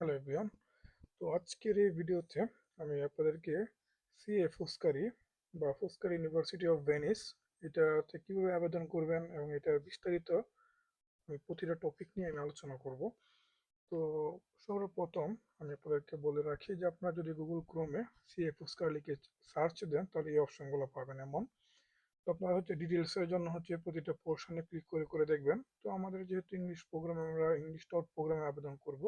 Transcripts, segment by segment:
Hello everyone তো আজকের এই ভিডিওতে আমি আপনাদেরকে সিএ ফুস্কারি বা ফুস্কারি ইউনিভার্সিটি অফ ভেনিস এটাতে কীভাবে আবেদন করবেন এবং এটার বিস্তারিত আমি প্রতিটা টপিক নিয়ে আমি আলোচনা করব। তো সর্বপ্রথম আমি আপনাদেরকে বলে রাখি যে আপনারা যদি গুগল ক্রোমে সিএ ফুস্কার লিখে সার্চ দেন, তাহলে এই অপশনগুলো পাবেন এমন। তো আপনারা হচ্ছে ডিটেলসের জন্য হচ্ছে প্রতিটা পোর্শনে ক্লিক করে করে দেখবেন। তো আমাদের যেহেতু ইংলিশ প্রোগ্রামে আমরা ইংলিশ ডট প্রোগ্রামে আবেদন করব।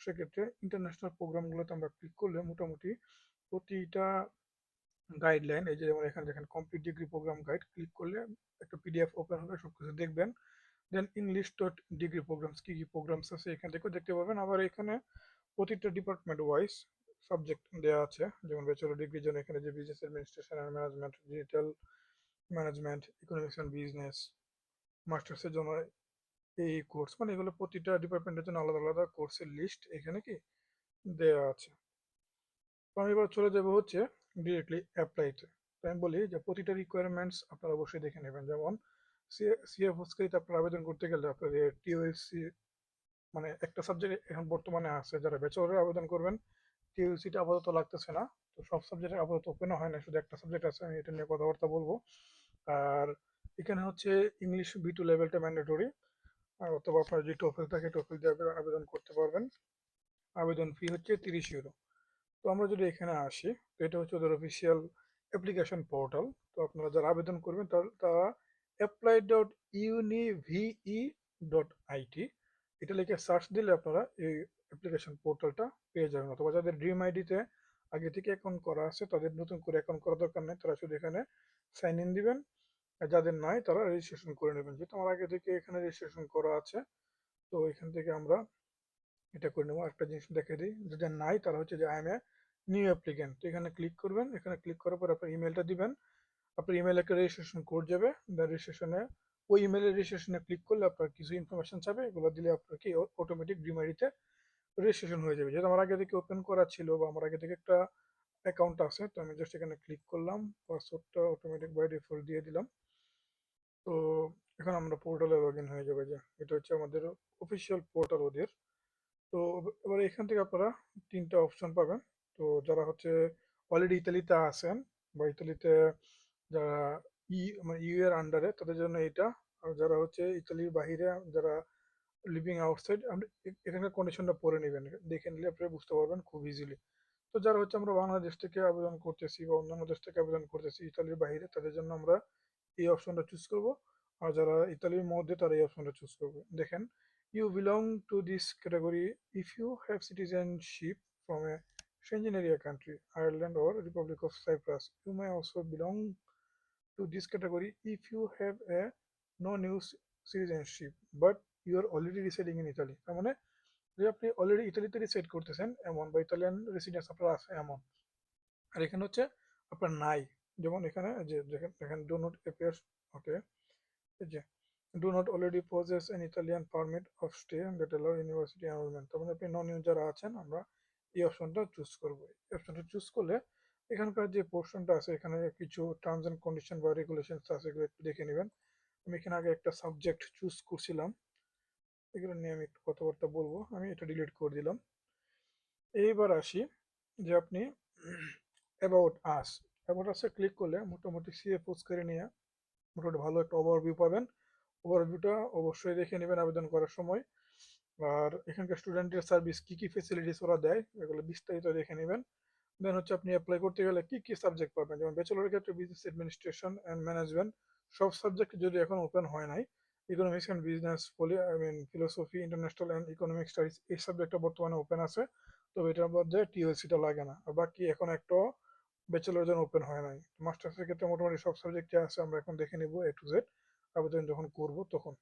সেক্ষেত্রে ইন্টারন্যাশনাল প্রোগ্রামগুলোতে আমরা ক্লিক করলে মোটামুটি প্রতিটা গাইডলাইন এই যে যেমন এখানে দেখেন complete degree program guide click করলে একটা পিডিএফ ওপেন হবে সব কিছু দেখবেন। Then English dot degree programs কী কী প্রোগ্রামস আছে এখান থেকেও দেখতে পাবেন। আবার এখানে প্রতিটা ডিপার্টমেন্ট ওয়াইজ সাবজেক্ট দেওয়া আছে, যেমন ব্যাচেলর ডিগ্রির জন্য এখানে যে business administration and management digital management economics and business মাস্টার্সের জন্য এই কোর্স মানে এগুলো প্রতিটা ডিপার্টমেন্টের জন্য আলাদা আলাদা কোর্সের লিস্ট এখানে কি দেওয়া আছে। তো আমি এবার চলে যাব হচ্ছে ডিরেক্টলি অ্যাপ্লাইতে তো। আমি বলি যে প্রতিটা রিকোয়ারমেন্টস আপনারা অবশ্যই দেখে নেবেন। যেমন সিএফ হোস্কারিতে আপনারা আবেদন করতে গেলে আপনাদের টিওএসসি মানে একটা সাবজেক্ট এখন বর্তমানে আছে, যারা ব্যাচেলরে আবেদন করবেন টিওএসসিটা আপাতত লাগতেছে না। তো সব সাবজেক্টের আপাতত ওপেনও হয় না শুধু একটা সাবজেক্ট আছে, আমি এটা নিয়ে কথাবার্তা বলব। আর এখানে হচ্ছে ইংলিশ বি টু লেভেলটা ম্যান্ডেটরি অথবা আপনার যে টোফেল থাকে টোফেল দিয়ে আবেদন করতে পারবেন। আবেদন ফি হচ্ছে তিরিশ ইউরো তো আমরা যদি এখানে আসি, তো এটা হচ্ছে ওদের অফিসিয়াল অ্যাপ্লিকেশন পোর্টাল তো আপনারা যারা আবেদন করবেন, তারা apply dot unive dot IT এটা লিখে সার্চ দিলে আপনারা এই অ্যাপ্লিকেশন পোর্টালটা পেয়ে যাবেন। অথবা যাদের ড্রিম আইডিতে আগে থেকে অ্যাকাউন্ট করা আছে, তাদের নতুন করে অ্যাকাউন্ট করার দরকার নেই, তারা শুধু এখানে সাইন ইন দিবেন। যাদের নাই তারা রেজিস্ট্রেশন করে নেবেন। যেহেতু আমার আগে থেকে এখানে রেজিস্ট্রেশন করা আছে, তো এখান থেকে আমরা এটা করে নেব। একটা জিনিস দেখে দিই, যাদের নাই তারা হচ্ছে যে I am a new applicant তো এখানে ক্লিক করবেন। এখানে ক্লিক করার পর আপনার ইমেলটা দিবেন। আপনার ইমেল একটা রেজিস্ট্রেশন কোড যাবে। রেজিস্ট্রেশনে ওই ইমেলের রেজিস্ট্রেশনে ক্লিক করলে আপনার কিছু ইনফরমেশন চাবে। এগুলো দিলে আপনার কি অটোমেটিক ডিমারিতে রেজিস্ট্রেশন হয়ে যাবে। যেহেতু আমার আগে থেকে ওপেন করা ছিল বা আমার আগে থেকে একটা অ্যাকাউন্ট আছে, তো আমি জাস্ট এখানে ক্লিক করলাম। পাসওয়ার্ডটা অটোমেটিক বাই ডিফল্ট দিয়ে দিলাম। তো এখন আমরা পোর্টালে লগ ইন হয়ে যাবে যে, এটা হচ্ছে আমাদের অফিসিয়াল পোর্টাল ওদের। তো এবার এখান থেকে আপনারা তিনটা অপশন পাবেন। তো যারা হচ্ছে অলরেডি ইতালিতে আছেন বা ইতালিতে যারা ই মানে ইউ এর আন্ডারে তাদের জন্য এটা। আর যারা হচ্ছে ইতালির বাহিরে, যারা লিভিং আউটসাইড আপনি এখানকার কন্ডিশনটা পরে নেবেন। দেখে নিলে আপনি বুঝতে পারবেন খুব ইজিলি তো যারা হচ্ছে আমরা বাংলাদেশ থেকে আবেদন করতেছি বা অন্যান্য দেশ থেকে আবেদন করতেছি, ইতালির বাহিরে, তাদের জন্য আমরা এই অপশনটা চুজ করব আর যারা ইতালির মধ্যে তারা এই অপশনটা চুজ করবে দেখেন you belong to this category if you have citizenship from a Schengen area country, Ireland or Republic of Cyprus. You may also belong to this category if you have a non-EU citizenship, but you are already residing in Italy. তার মানে যে আপনি already ইতালিতে reside করতেছেন এমন বা Italian residence আপনার আছে এমন আর এখানে হচ্ছে আপনার নাই যেমন এখানে যে দেখেন ডো নট অ্যাপিয়ার্স ওকে এই যে do not already possess an Italian permit of stay that allow university enrolment তার মানে আপনি নন যারা আছেন, আমরা এই অপশনটা চুজ করব। এই অপশনটা চুজ করলে এখানকার যে পোর্শনটা আছে, এখানে কিছু টার্মস অ্যান্ড কন্ডিশন বা রেগুলেশনস আছে, এগুলো একটু দেখে নেবেন। আমি এখানে আগে একটা সাবজেক্ট চুজ করছিলাম, এগুলো নিয়ে আমি একটু কথাবার্তা বলব, আমি এটা ডিলিট করে দিলাম। এইবার আসি যে আপনি about us about us click করলে মোটামুটি সিএ পোস্ট করে নিয়ে মোটামুটি ভালো একটা ওভারভিউ পাবেন। ওভারভিউটা অবশ্যই দেখে নেবেন আবেদন করার সময়। আর এখানকার স্টুডেন্টের সার্ভিস কী কী ফেসিলিটিস ওরা দেয়, এগুলো বিস্তারিত দেখে নেবেন। দেন হচ্ছে আপনি অ্যাপ্লাই করতে গেলে কী কী সাবজেক্ট পাবেন? যেমন ব্যাচেলরের ক্ষেত্রে বিজনেস অ্যাডমিনিস্ট্রেশন অ্যান্ড ম্যানেজমেন্ট সব সাবজেক্ট যদি এখন ওপেন হয় নাই economics and business poli I mean philosophy international and economic studies এই সাবজেক্টটা বর্তমানে ওপেন আছে। তবে এটার মধ্যে টিওএলসিটা লাগে না। আর বাকি এখন একটা ব্যাচেলর জন্য ওপেন হয় নাই। মাস্টার্সের ক্ষেত্রে মোটামুটি সব সাবজেক্টে আছে, আমরা এখন দেখে নিব এ টু জেড আবেদন যখন করব তখন।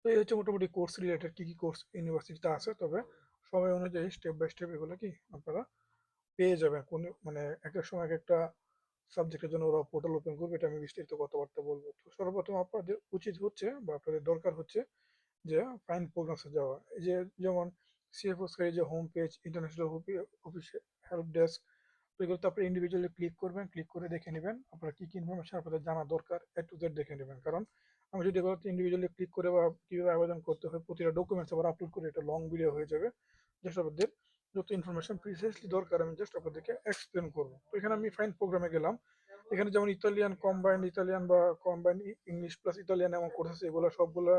তো এই হচ্ছে মোটামুটি কোর্স রিলেটেড কী কী কোর্স ইউনিভার্সিটিতে আছে, তবে সময় অনুযায়ী স্টেপ বাই স্টেপ এগুলো কি আপনারা পেয়ে যাবেন। কোন মানে এক এক সময় এক একটা সাবজেক্টের জন্য ওরা পোর্টাল ওপেন করবে, এটা আমি বিস্তারিত কথাবার্তা বলব। তো সর্বপ্রথম আপনাদের উচিত হচ্ছে বা আপনাদের দরকার হচ্ছে যে ফাইন প্রোগ্রামসে যাওয়া। এই যে যেমন সিএফওসকারি যে home page international office help desk এগুলোতে আপনি ইন্ডিভিজুয়ালি ক্লিক করবেন ক্লিক করে দেখে নেবেন। আপনারা কী কী ইনফরমেশন আপনাদের জানা দরকার এ টু জেড দেখে নেবেন। কারণ আমি যদি এগুলোতে ইন্ডিভিজুয়ালি ক্লিক করে বা কীভাবে আবেদন করতে হয়, প্রতিটা ডকুমেন্টস আবার আপলোড করে এটা লং ভিডিও হয়ে যাবে। জাস্ট আপনাদের যত ইনফরমেশন প্রিসাইসলি দরকার, আমি জাস্ট আপনাদেরকে এক্সপ্লেন করব। তো এখানে আমি ফাইন প্রোগ্রামে গেলাম। এখানে যেমন ইতালিয়ান কম্বাইন্ড ইতালিয়ান বা কম্বাইন্ড ইংলিশ প্লাস ইতালিয়ান এমন কোর্স আছে, এগুলো সবগুলো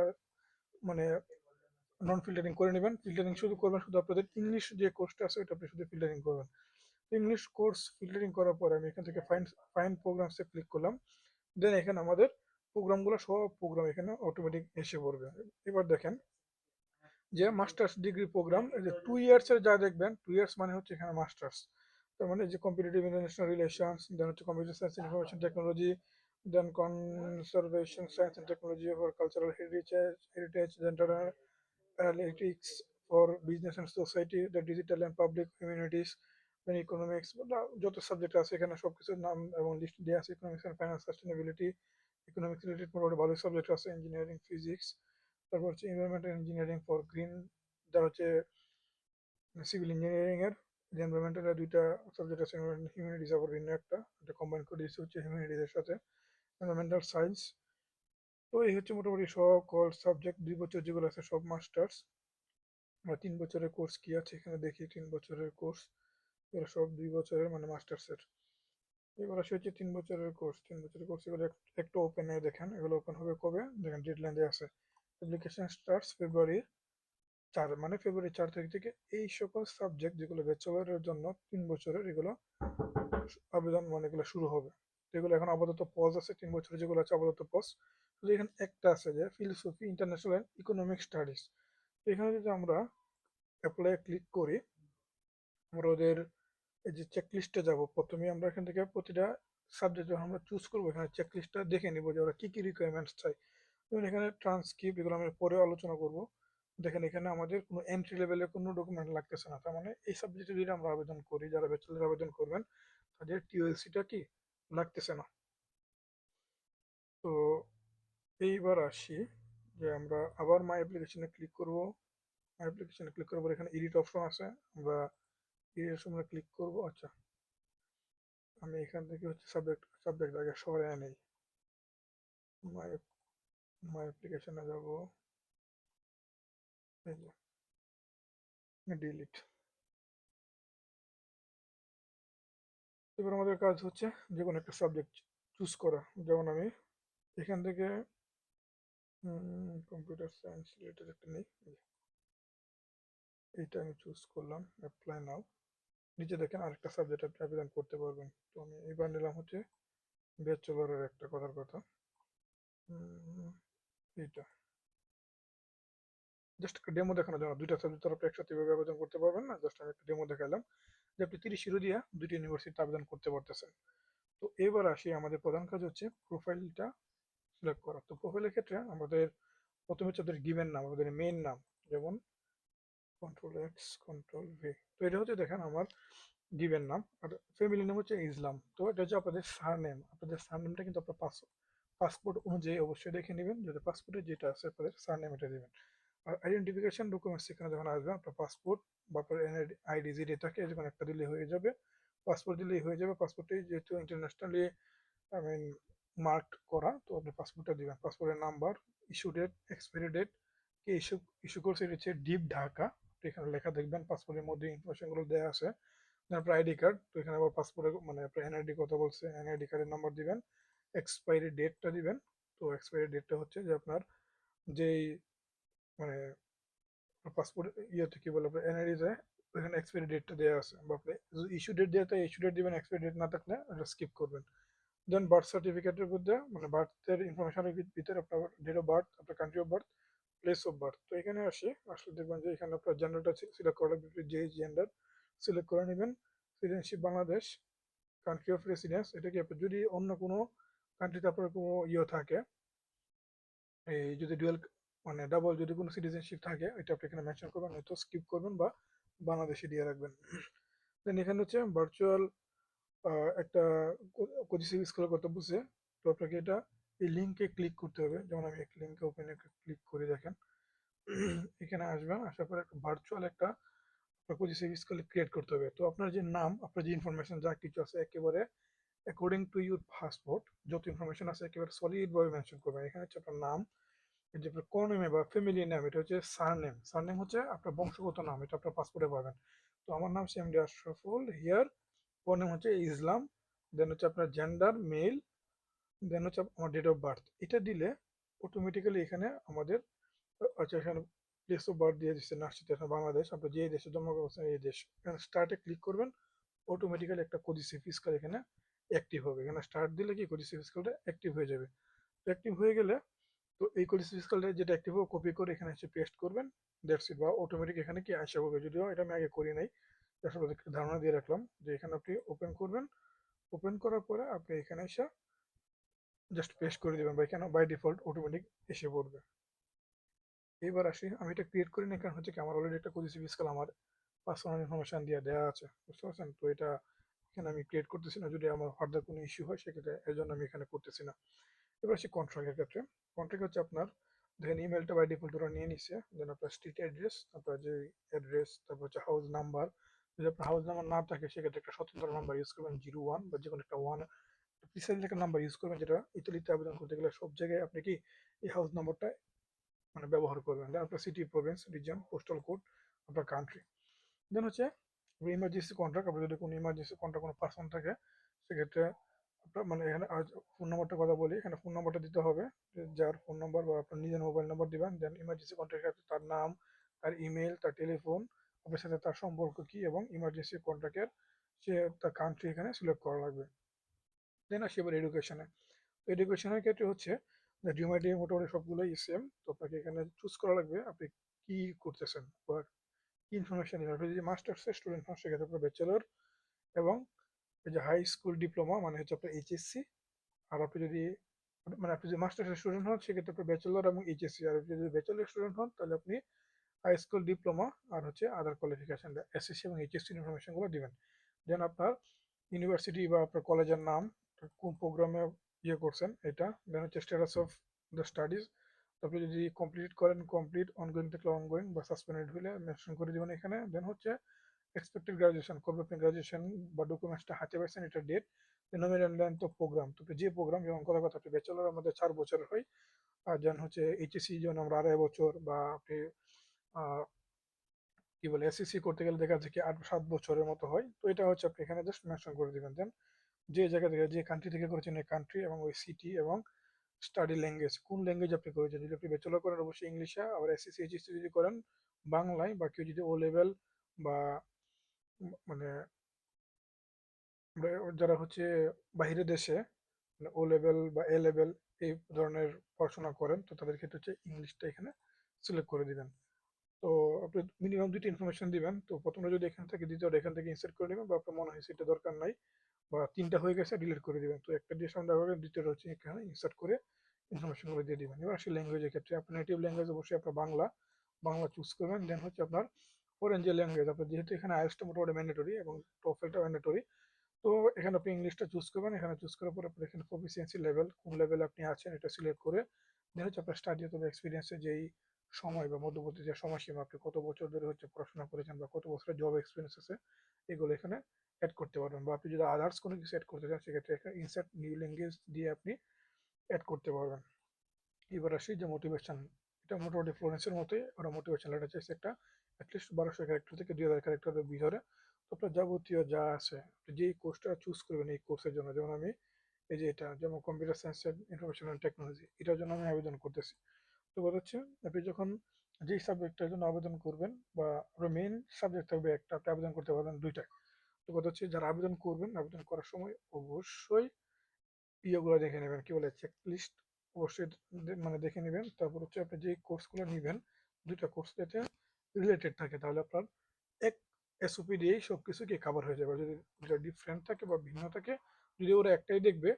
মানে নন ফিল্টারিং করে নেবেন। ফিল্টারিং শুধু করবেন শুধু আপনাদের ইংলিশ যে কোর্সটা আছে ওটা আপনি শুধু ফিল্টারিং করবেন। ইংলিশ কোর্স ফিল্টারিং করার পরে আমি এখান থেকে ফাইন ফাইন প্রোগ্রামসে ক্লিক করলাম। দেন এখানে আমাদের প্রোগ্রামগুলো সব প্রোগ্রাম এখানে অটোমেটিক এসে পড়বে। এবার দেখেন যে মাস্টার্স ডিগ্রি প্রোগ্রাম যে টু ইয়ার্সের যা দেখবেন টু ইয়ার্স মানে হচ্ছে এখানে মাস্টার্স তার মানে যে কম্পিটিটিভ ইন্টারন্যাশনাল রিলেশনস দেন হচ্ছে computer science information technology then conservation science and technology for cultural heritage heritage then analytics for business and society, the digital and public humanities, then economics, যত subject আছে এখানে সব কিছুর নাম এবং list দেওয়া আছে economics and finance sustainability economics related মোটামুটি ভালো সাবজেক্ট আছে ইঞ্জিনিয়ারিং ফিজিক্স তারপর হচ্ছে এনভায়রনমেন্টাল ইঞ্জিনিয়ারিং ফর গ্রিন যার হচ্ছে সিভিল ইঞ্জিনিয়ারিং এর এনভায়রনমেন্টাল দুইটা সাবজেক্ট আছে হিউম্যানিটিস আবার ভিন্ন একটা এটা কম্বাইন করে দিয়েছে হচ্ছে হিউম্যানিটিস এর সাথে এনভায়রনমেন্টাল সায়েন্স তো এই হচ্ছে মোটামুটি সকল সাবজেক্ট দুই বছর যেগুলো আছে সব মাস্টার্স তিন বছরের কোর্স কি আছে এখানে দেখি তিন বছরের কোর্স এগুলো সব দুই বছরের মানে মাস্টার্সের। আসে হচ্ছে তিন বছরের কোর্স তিন বছরের কোর্স এগুলো একটু ওপেন এ দেখেন, এগুলো ওপেন হবে কবে? দেখেন ডেডলাইন দেওয়া আছে। অ্যাপ্লিকেশন স্টার্টস ফেব্রুয়ারি চার মানে ফেব্রুয়ারি চার তারিখ থেকে এই সকল সাবজেক্ট যেগুলো ব্যাচেলারের জন্য তিন বছরের এগুলো আবেদন মানে এগুলো শুরু হবে। এগুলো এখন আপাতত পজ আছে, তিন বছরের যেগুলো আছে আপাতত পজ শুধু এখানে একটা আছে যে ফিলোসফি ইন্টারন্যাশনাল ইকোনমিক স্টাডিজ এখানে যদি আমরা অ্যাপ্লাই ক্লিক করি, আমরা ওদের এই যে চেকলিস্টে যাব প্রথমে আমরা এখান থেকে প্রতিটা সাবজেক্ট যখন আমরা চুজ করব, এখানে চেকলিস্টটা দেখে নিব যে ওরা কী কী রিকোয়ারমেন্টস চাই যেমন এখানে ট্রান্সক্রিপ্ট এগুলো আমরা পরে আলোচনা করব। দেখেন এখানে আমাদের কোনো এন্ট্রি লেভেলের কোনো ডকুমেন্ট লাগতেছে না, তার মানে এই সাবজেক্টে যদি আমরা আবেদন করি, যারা ব্যাচেলার আবেদন করবেন, তাদের টিওএলসিটা কি লাগতেছে না। তো এইবার আসি যে আমরা আবার মাই অ্যাপ্লিকেশনে ক্লিক করব। মাই অ্যাপ্লিকেশনে ক্লিক করার পর এখানে এডিট অপশন আছে, আমরা এডিট অপশনে ক্লিক করব আচ্ছা। আমি এখান থেকে হচ্ছে সাবজেক্ট সাবজেক্ট আগে সরাই নেই মাই মাই অ্যাপ্লিকেশনে যাব। ডিলিট এবার আমাদের কাজ হচ্ছে যে কোনো একটা সাবজেক্ট চুজ করা। যেমন আমি এখান থেকে কম্পিউটার সায়েন্স রিলেটেড একটা নেই। এইটা আমি চুজ করলাম অ্যাপ্লাই নাও নিচে দেখেন আরেকটা সাবজেক্ট আপনি আবেদন করতে পারবেন। তো আমি এবার নিলাম হচ্ছে ব্যাচেলরের একটা কথার কথা। এইটা। জাস্ট একটা ডেমো দেখানোর জন্য। দুইটা সাবজেক্ট আপনি একসাথে এভাবে আবেদন করতে পারবেন না। জাস্ট আমি একটা ডেমো দেখালাম যে আপনি তিরিশ ইউরো দিয়ে দুটি ইউনিভার্সিটিতে আবেদন করতে পারতেছেন। তো এবার আসি, আমাদের প্রধান কাজ হচ্ছে প্রোফাইলটা সিলেক্ট করা। তো প্রোফাইলের ক্ষেত্রে আমাদের প্রথমে হচ্ছে আমাদের গিভেন নাম আমাদের মেইন নাম। যেমন কন্ট্রোল এক্স কন্ট্রোল ভি তো এটা হচ্ছে দেখেন আমার গিভেন নাম। আর ফ্যামিলি নেম হচ্ছে ইসলাম। তো এটা হচ্ছে আপনাদের সার নেম আপনাদের সার নেমটা কিন্তু আপনার পাস পাসপোর্ট অনুযায়ী অবশ্যই দেখে নেবেন। যদি পাসপোর্টে যেটা আছে আপনাদের সার নেম এটা দেবেন। আর আইডেন্টিফিকেশন ডকুমেন্টস এখানে যখন আসবে, আপনার পাসপোর্ট বা আপনার আইডি যেটা থাকে যখন একটা দিলে হয়ে যাবে। পাসপোর্ট দিলেই হয়ে যাবে। পাসপোর্টে যেহেতু ইন্টারন্যাশনালি আই মিন মার্ক করা, তো আপনি পাসপোর্টটা দিবেন। পাসপোর্টের number issue date expiry date কে ইস্যু ইস্যু করছে, এটা হচ্ছে ডিপ ঢাকা এখানে লেখা দেখবেন পাসপোর্টের মধ্যে ইনফরমেশনগুলো দেওয়া আছে। তারপর আইডি কার্ড তো এখানে আবার পাসপোর্টের মানে আপনার এনআইডি কথা বলছে এনআইডি কার্ডের নাম্বার দিবেন এক্সপায়ারি ডেটটা দিবেন। তো এক্সপায়ারি ডেটটা হচ্ছে যে আপনার যেই মানে পাসপোর্ট ইয়েতে কি বলে, আপনার এনআইডি যায় ওখানে এক্সপায়ারি ডেটটা দেওয়া আছে। বা আপনি ইস্যু ডেট দেওয়া তাই ইস্যু ডেট দিবেন এক্সপায়ারি ডেট না থাকলে এটা স্কিপ করবেন। দেন বার্থ সার্টিফিকেটের মধ্যে মানে বার্থের ইনফরমেশনের ভিতরে আপনার ডেট অফ বার্থ আপনার country of birth place of birth তো এখানে আসি, আসলে দেখবেন যে এখানে আপনার জেন্ডারটা সিলেক্ট করা যে জেন্ডার সিলেক্ট করে নেবেন citizenship Bangladesh country of residence এটা কি আপনার যদি অন্য কোনো কান্ট্রিতে আপনার কোনো ইয়ে থাকে, এই যদি ডুয়েল মানে ডাবল যদি কোনো সিটিজেনশিপ থাকে, এটা আপনি এখানে মেনশন করবেন, হয়তো স্কিপ করবেন বা বাংলাদেশে দিয়ে রাখবেন। দেন এখানে হচ্ছে ভার্চুয়াল একটা কোচিং সিরিজ খোলার কথা বুঝছে তো আপনাকে এটা এই লিঙ্কে ক্লিক করতে হবে। যেমন আমি এক লিঙ্কে ওপেনে ক্লিক করে, দেখেন। এখানে আসবেন, আসার পরে একটা ভার্চুয়াল একটা কোচিং সিরিজ ক্রিয়েট করতে হবে। তো আপনার যে নাম, আপনার যে ইনফরমেশন যা কিছু আছে, একেবারে অ্যাকর্ডিং টু ইউর পাসপোর্ট যত ইনফরমেশন আছে, একেবারে সলিডভাবে মেনশন করবেন। এখানে হচ্ছে আপনার নাম যে আপনার বা ফ্যামিলি নেম এটা হচ্ছে সারনেম সারনেম হচ্ছে আপনার বংশগত নাম, এটা আপনার পাসপোর্টে পাবেন। তো আমার নাম সিএমডি আশরাফুল হিয়ার নেম হচ্ছে ইসলাম দেন হচ্ছে আপনার জেন্ডার মেল দেন হচ্ছে আমার ডেট অফ বার্থ এটা দিলে অটোমেটিক্যালি এখানে আমাদের আচ্ছা এখানে প্লেস অফ বার্থ দিয়ে দিচ্ছে নার্সিতে বাংলাদেশ। আপনি যে দেশে জন্ম করছেন এই দেশ। এখানে স্টার্টে ক্লিক করবেন অটোমেটিক্যালি একটা কোদিসি ফিসকাল এখানে অ্যাক্টিভ হবে। এখানে স্টার্ট দিলে কি কোদিসি ফিসকালটা অ্যাক্টিভ হয়ে যাবে? অ্যাক্টিভ হয়ে গেলে তো এই কোদিসি ফিসকালটা যেটা অ্যাক্টিভ হবে কপি করে এখানে এসে পেস্ট করবেন। দ্যাটস ইট বা অটোমেটিক এখানে কি আসা হবে? যদিও এটা আমি আগে করি নাই ধারণা দিয়ে রাখলাম যে এখানে আপনি ওপেন করবেন। ওপেন করার পরে আপনি এখানে এসে জাস্ট পেস্ট করে দেবেন বা এখানে বাই ডিফল্ট অটোমেটিক এসে পড়বে। এবার আসি। আমি এটা ক্রিয়েট করি না কারণ হচ্ছে কি আমার অলরেডি একটা কোদিসি ফিসকাল আমার পার্সোনাল ইনফরমেশন দিয়ে দেওয়া আছে। বুঝতে পারছেন? তো এটা এখানে আমি ক্রিয়েট করতেছি না। যদি আমার ফার্দার কোনো ইস্যু হয়, সেক্ষেত্রে এর জন্য আমি এখানে করতেছি না। এবার আসি কন্ট্রাক্টের ক্ষেত্রে। কন্ট্রাক্ট হচ্ছে আপনার দেখেন ইমেলটা বাই ডিফল্ট ওরা নিয়ে নিছে। দেন আপনার স্ট্রিট অ্যাড্রেস আপনার যে অ্যাড্রেস তারপর হচ্ছে হাউস নাম্বার যদি আপনার হাউস নাম্বার না থাকে, সেক্ষেত্রে একটা স্বতন্ত্র নাম্বার ইউজ করবেন জিরো ওয়ান বা যে কোনো একটা ওয়ান প্রিসাইজ একটা নাম্বার ইউজ করবেন যেটা ইতালিতে আবেদন করতে গেলে সব জায়গায় আপনি কি এই হাউস নাম্বারটা মানে ব্যবহার করবেন। আপনার city province region postal code আপনার কান্ট্রি দেন হচ্ছে ইমার্জেন্সি কন্ট্রাক্ট আপনার যদি কোনো ইমার্জেন্সি কন্ট্রাক্ট কোনো পার্সন থাকে, সেক্ষেত্রে আপনার মানে এখানে ফোন নাম্বারটা কথা বলি, এখানে ফোন নাম্বারটা দিতে হবে। যার ফোন নাম্বার বা আপনার নিজের মোবাইল নাম্বার দিবেন দেন ইমার্জেন্সি কন্ট্রাক্ট তার নাম, তার ইমেল তার টেলিফোন আপনার সাথে তার সম্পর্ক কি এবং ইমার্জেন্সি কন্ট্রাক্টের সে তার কান্ট্রি এখানে সিলেক্ট করা লাগবে। দেন আসি এবার এডুকেশনে এডুকেশনের ক্ষেত্রে হচ্ছে ডিউমাইডি মোটামুটি সবগুলোই সেম তো আপনাকে এখানে চুজ করা লাগবে আপনি কি করতেছেন বা কি ইনফরমেশন নেবেন আপনি যদি মাস্টার্সের স্টুডেন্ট হন, সেক্ষেত্রে আপনার ব্যাচেলর এবং এই যে হাই স্কুল ডিপ্লোমা মানে হচ্ছে আপনার এইচএসসি আর আপনি যদি মানে আপনি যদি মাস্টার্সের স্টুডেন্ট হন, সেক্ষেত্রে আপনার ব্যাচেলর এবং এইচএসসি আর আপনি যদি ব্যাচেলর স্টুডেন্ট হন, তাহলে আপনি হাই স্কুল ডিপ্লোমা আর হচ্ছে আদার কোয়ালিফিকেশন এসএসসি এবং এইচএসসি ইনফরমেশনগুলো দিবেন। দেন আপনার ইউনিভার্সিটি বা আপনার কলেজের নাম কোন প্রোগ্রামে ইয়ে করছেন, এটা দেন হচ্ছে স্ট্যাটাস অফ দ্য স্টাডিজ আপনি যদি কমপ্লিট করেন কমপ্লিট অনগোয়িং থাকলে অনগোয়িং বা সাসপেন্ডেড হলে মেনশন করে দেবেন এখানে দেন হচ্ছে এক্সপেক্টেড গ্রাজুয়েশন কবে আপনি গ্রাজুয়েশন বা ডকুমেন্টসটা হাতে পাইছেন, এটা date nominal length of program তো যে প্রোগ্রাম যেমন কথা কথা আপনি ব্যাচেলর আমাদের চার বছর হয়, আর যেন হচ্ছে এইচএসসি যেমন আমরা আড়াই বছর বা আপনি কি বলে এসএসসি করতে গেলে দেখা যাচ্ছে কি আট সাত বছরের মতো হয়, তো এটা হচ্ছে আপনি এখানে জাস্ট মেনশন করে দিবেন দেন যে জায়গা থেকে, যে কান্ট্রি থেকে করেছেন এই কান্ট্রি এবং ওই সিটি এবং স্টাডি ল্যাঙ্গুয়েজ কোন ল্যাঙ্গুয়েজ আপনি করেছেন? যদি আপনি ব্যাচেলর করেন, অবশ্যই ইংলিশে আবার এসএসসি এইচএসসি যদি করেন, বাংলায় বা কেউ যদি ও লেভেল বা মানে যারা হচ্ছে বাহিরে দেশে মানে ও লেভেল বা এ লেভেল এই ধরনের পড়াশোনা করেন, তো তাদের ক্ষেত্রে হচ্ছে ইংলিশটা এখানে সিলেক্ট করে দিবেন। তো আপনি মিনিমাম দুইটা ইনফরমেশন দিবেন, তো প্রথমে যদি এখান থেকে, দ্বিতীয়টা এখান থেকে ইনসার্ট করে নেবেন, বা আপনার মনে হয় সেটা দরকার নাই বা তিনটা হয়ে গেছে ডিলিট করে দিবেন। তো একটা সামনে হবে দ্বিতীয়টা হচ্ছে এখানে ইনসার্ট করে ইনফরমেশন ইনফরমেশনগুলো দিয়ে দিবেন। এবার আসলে ল্যাঙ্গুয়েজের ক্ষেত্রে, আপনার নেটিভ ল্যাঙ্গুয়েজ অবশ্যই আপনার বাংলা বাংলা চুজ করবেন। দেন হচ্ছে আপনার ফরেন যে ল্যাঙ্গুয়েজ আপনার যেহেতু এখানে আইএসটা মোটামুটি ম্যান্ডেটরি এবং টোফেলটা ম্যান্ডেটরি তো এখানে আপনি ইংলিশটা চুজ করবেন। এখানে চুজ করার পর আপনার এখানে প্রফিসিয়েন্সি লেভেল কোন লেভেলে আপনি আছেন এটা সিলেক্ট করে দেন হচ্ছে আপনার স্টাডি অথবা এক্সপিরিয়েন্সের যেই সময় বা মধ্যবর্তী যে সময়সীমা, আপনি কত বছর ধরে হচ্ছে পড়াশোনা করেছেন বা কত বছরের জব এক্সপিরিয়েন্স আছে, এগুলো এখানে অ্যাড করতে পারবেন বা আপনি যদি আদার্স কোনো কিছু অ্যাড করতে চান, সেক্ষেত্রে এখানে ইনসার্ট নিউ ল্যাঙ্গুয়েজ দিয়ে আপনি অ্যাড করতে পারবেন। এবার আসি যে মোটিভেশন এটা মোটামুটি ফ্লোরেন্সের মতোই, ওরা মোটিভেশন লেটার চাইছে একটা অ্যাটলিস্ট বারোশো ক্যারেক্টার থেকে দুই হাজার ক্যারেক্টারের ভিতরে। আপনার যাবতীয় যা আছে যেই কোর্সটা চুজ করবেন এই কোর্সের জন্য, যেমন আমি এই যে এটা, যেমন computer science and information and technology এটার জন্য আমি আবেদন করতেছি। তো কথা হচ্ছে, আপনি যখন যেই সাবজেক্টটার জন্য আবেদন করবেন বা মেইন সাবজেক্ট থাকবে একটা, আপনি আবেদন করতে পারবেন দুইটা। তো কথা হচ্ছে যারা আবেদন করবেন, আবেদন করার সময় অবশ্যই ইয়েগুলো দেখে নেবেন। কি বলে? চেক লিস্ট অবশ্যই মানে দেখে নেবেন। তারপর হচ্ছে আপনি যে কোর্সগুলো নেবেন, দুইটা কোর্স যাতে রিলেটেড থাকে। তাহলে আপনার এক এসওপি দিয়েই সব কিছু কি কাভার হয়ে যাবে। যদি যেটা ডিফারেন্ট থাকে বা ভিন্ন থাকে, যদি ওরা একটাই দেখবে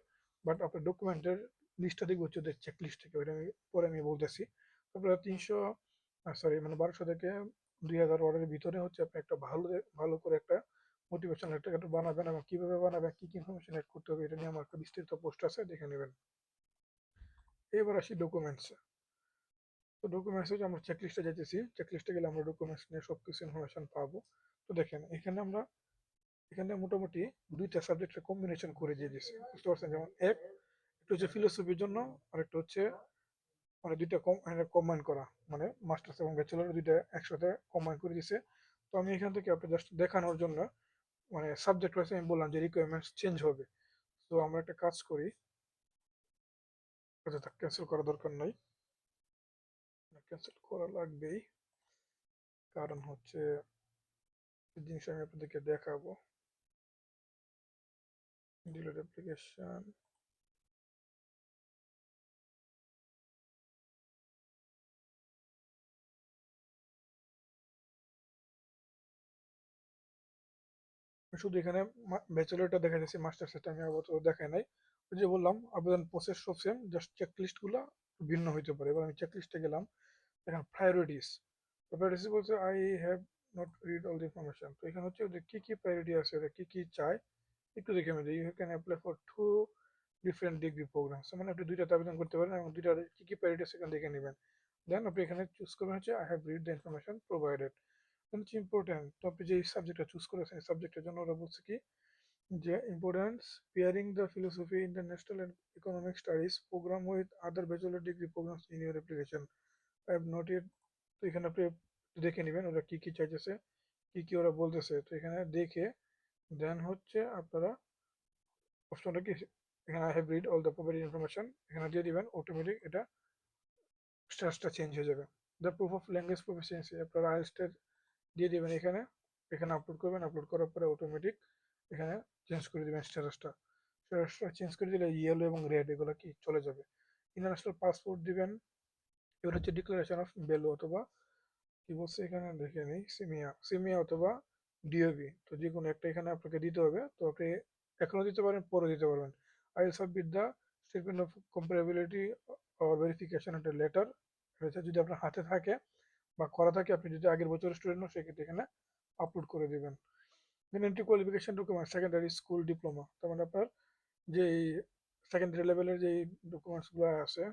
বাট আপনার ডকুমেন্টের লিস্টটা দেখবে হচ্ছে ওদের চেক লিস্ট থেকে। ওইটা আমি, পরে আমি বলতেছি। তারপরে তিনশো সরি মানে বারোশো থেকে দুই হাজার ওয়ার্ডের ভিতরে হচ্ছে আপনি একটা ভালো ভালো করে একটা মোটিভেশন একটা বানাবেন এবং কীভাবে বানাবেন, কী কী ইনফরমেশন অ্যাড করতে হবে, এটা নিয়ে আমার একটা বিস্তারিত পোস্ট আছে, দেখে নেবেন। এবার আসি ডকুমেন্টসে তো ডকুমেন্টস হচ্ছে আমরা চেকলিস্টে যাইতেছি চেকলিস্টে গেলে আমরা ডকুমেন্টস নিয়ে সব কিছু ইনফরমেশন পাবো। তো দেখেন, এখানে আমরা, এখানে মোটামুটি দুইটা সাবজেক্টের কম্বিনেশন করে দিয়ে দিয়েছি, বুঝতে পারছেন? যেমন এক, একটা হচ্ছে ফিলোসফির জন্য আর একটা হচ্ছে মানে দুইটা কম কম্বাইন করা মানে মাস্টার্স এবং ব্যাচেলর দুইটা একসাথে কম্বাইন করে দিছে তো আমি এখান থেকে আপনি জাস্ট দেখানোর জন্য মানে সাবজেক্ট ওয়াইজ আমি বললাম যে রিকোয়ারমেন্টস চেঞ্জ হবে। তো আমরা একটা কাজ করি। আচ্ছা ক্যান্সেল করা দরকার নাই। ক্যান্সেল করা লাগবেই। কারণ হচ্ছে জিনিস আমি আপনাদেরকে দেখাবো। ডিলেট অ্যাপ্লিকেশন শুধু এখানে ব্যাচেলরটা দেখা যাচ্ছে মাস্টার সেটা আমি আপাতত দেখাই নাই। যে বললাম, আবেদন প্রসেস সব সেম জাস্ট চেকলিস্টগুলো ভিন্ন হইতে পারে। এবার আমি চেকলিস্টে গেলাম এখানে প্রায়োরিটিস প্রায়োরিটিস বলতে I have not read all the information তো এখানে হচ্ছে ওদের কি কি প্রায়োরিটি আছে, ওরা কি কি চায়, একটু দেখে আমি you can apply for two different degree program মানে আপনি দুইটাতে আবেদন করতে পারেন এবং দুইটার কি কি প্রায়োরিটি আছে এখানে দেখে নেবেন। দেন আপনি এখানে চুজ করবেন হচ্ছে I have read the information provided হচ্ছে ইম্পর্টেন্ট তো আপনি যে সাবজেক্টটা চুজ করেছেন সাবজেক্টের জন্য ওরা বলছে কি? যে importance pairing the philosophy international and economic studies program with other bachelor degree programs in your application I have note it তো এখানে আপনি দেখে নেবেন ওরা কি কি চাইতেছে, কি কি ওরা বলতেছে। তো এখানে দেখে দেন হচ্ছে আপনারা অপশনটা কি? এখানে I have read all the provide information এখানে দিয়ে দিবেন অটোমেটিক এটা স্ট্যাটাসটা চেঞ্জ হয়ে যাবে। The proof of language proficiency আপনারা আইএলসটের দিয়ে দিবেন এখানে। এখানে আপলোড করবেন। আপলোড করার পরে অটোমেটিক এখানে চেঞ্জ করে দেবেন স্ট্যাটাসটা স্ট্যাটাসটা চেঞ্জ করে দিলে ইয়েলো এবং রেড এগুলো কি চলে যাবে। ইন্টারন্যাশনাল পাসপোর্ট দিবেন। এবার হচ্ছে ডিক্লারেশন অফ বেলো অথবা কি বলছে এখানে? দেখে নিই। সিমিয়া সিমিয়া অথবা ডিওবি তো যে কোনো একটা এখানে আপনাকে দিতে হবে। তো আপনি এখনও দিতে পারেন, পরে দিতে পারবেন। I submit the statement of comparability or verification একটা লেটার হচ্ছে যদি আপনার হাতে থাকে বা করা থাকে, আপনি যদি আগের বছরের স্টুডেন্ট হন, সেক্ষেত্রে এখানে আপলোড করে দেবেন। Then entry qualification document secondary school diploma তার মানে আপনার যে সেকেন্ডারি লেভেলের যে ডকুমেন্টসগুলো আছে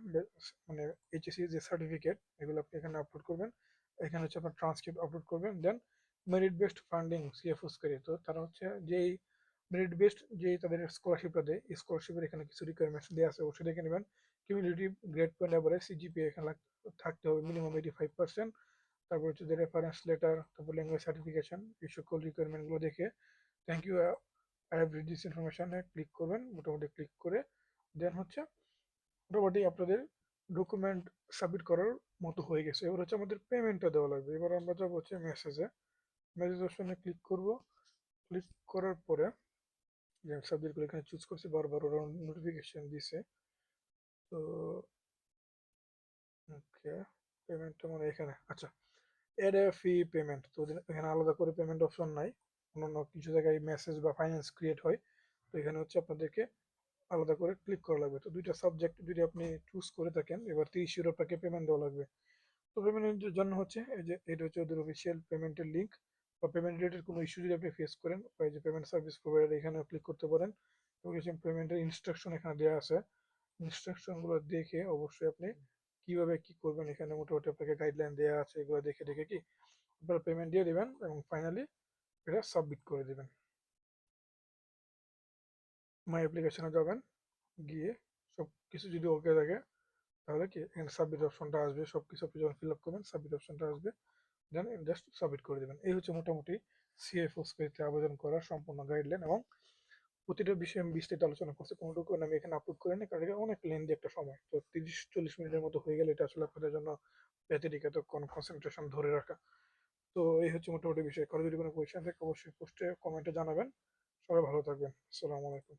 মানে এইচএসসি যে সার্টিফিকেট এগুলো আপনি এখানে আপলোড করবেন। এখানে হচ্ছে আপনার ট্রান্সক্রিপ্ট আপলোড করবেন। দেন মেরিট বেস্ট ফান্ডিং সিএফওসকারী তো তারা হচ্ছে যেই মেরিট বেস্ট যেই তাদের স্কলারশিপটা দেয় স্কলারশিপের এখানে কিছু রিকোয়ারমেন্টস দেওয়া আছে, অবশ্যই দেখে নেবেন। Cumulative grade point average CGPA এখানে থাকতে হবে মিনিমাম এইটি ফাইভ পার্সেন্ট তারপর হচ্ছে যে রেফারেন্স লেটার তারপর ল্যাঙ্গুয়েজ সার্টিফিকেশন এই সকল রিকোয়ারমেন্টগুলো দেখে thank you I have read this ইনফরমেশনে click করবেন, মোটামুটি ক্লিক করে দেন হচ্ছে মোটামুটি আপনাদের ডকুমেন্ট সাবমিট করার মতো হয়ে গেছে। এবার হচ্ছে আমাদের পেমেন্টটা দেওয়া লাগবে। এবার আমরা যাব হচ্ছে মেসেজে মেসেজ অপশনে ক্লিক করব। ক্লিক করার পরে যে সাবজেক্টগুলো এখানে চুজ করছি, বারবার ওরা নোটিফিকেশন দিছে। তো ওকে পেমেন্টটা মানে এখানে। আচ্ছা এড ফি পেমেন্ট তো এখানে আলাদা করে পেমেন্ট অপশন নাই। অন্যান্য কিছু জায়গায় মেসেজ বা ফাইন্যান্স ক্রিয়েট হয়, তো এখানে হচ্ছে আপনাদেরকে আলাদা করে ক্লিক করা লাগবে। তো দুইটা সাবজেক্ট যদি আপনি চুজ করে থাকেন, এবার তিরিশ ইউরো আপনাকে পেমেন্ট দেওয়া লাগবে। তো পেমেন্টের জন্য হচ্ছে, এই যে এটা হচ্ছে ওদের অফিসিয়াল পেমেন্টের লিঙ্ক বা পেমেন্ট রিলেটেড কোনো ইস্যু যদি আপনি ফেস করেন, বা এই যে পেমেন্ট সার্ভিস প্রোভাইডার এখানে ক্লিক করতে পারেন এবং পেমেন্টের ইনস্ট্রাকশন এখানে দেওয়া আছে। ইনস্ট্রাকশনগুলো দেখে অবশ্যই আপনি কীভাবে কি করবেন? এখানে মোটামুটি আপনাকে গাইডলাইন দেওয়া আছে, এগুলো দেখে দেখে কি আপনারা পেমেন্ট দিয়ে দেবেন এবং ফাইনালি এটা সাবমিট করে দেবেন। মাই অ্যাপ্লিকেশনে যাবেন, গিয়ে সব কিছু যদি ওকে থাকে, তাহলে কি এখানে সাবমিট অপশনটা আসবে সব কিছু আপনি যখন ফিল আপ করবেন সাবমিট অপশনটা আসবে দেন জাস্ট সাবমিট করে দেবেন। এই হচ্ছে মোটামুটি সিএফ স্পেসে আবেদন করার সম্পূর্ণ গাইডলাইন এবং প্রতিটা বিষয়ে আমি বিস্তারিত আলোচনা করছি, কোনোটুকু আমি এখানে আপলোড করি না কারণ এটা অনেক লেন্দি একটা সময়। তো তিরিশ, চল্লিশ মিনিটের মতো হয়ে গেলে এটা আসলে আপনাদের জন্য ব্যতিরিক এত কনসেন্ট্রেশন ধরে রাখা। তো এই হচ্ছে মোটামুটি বিষয়। কারও যদি কোনো কোয়েশ্চেন থাকে, অবশ্যই পোস্টে কমেন্টে জানাবেন। সবাই ভালো থাকবেন। আসসালামু আলাইকুম।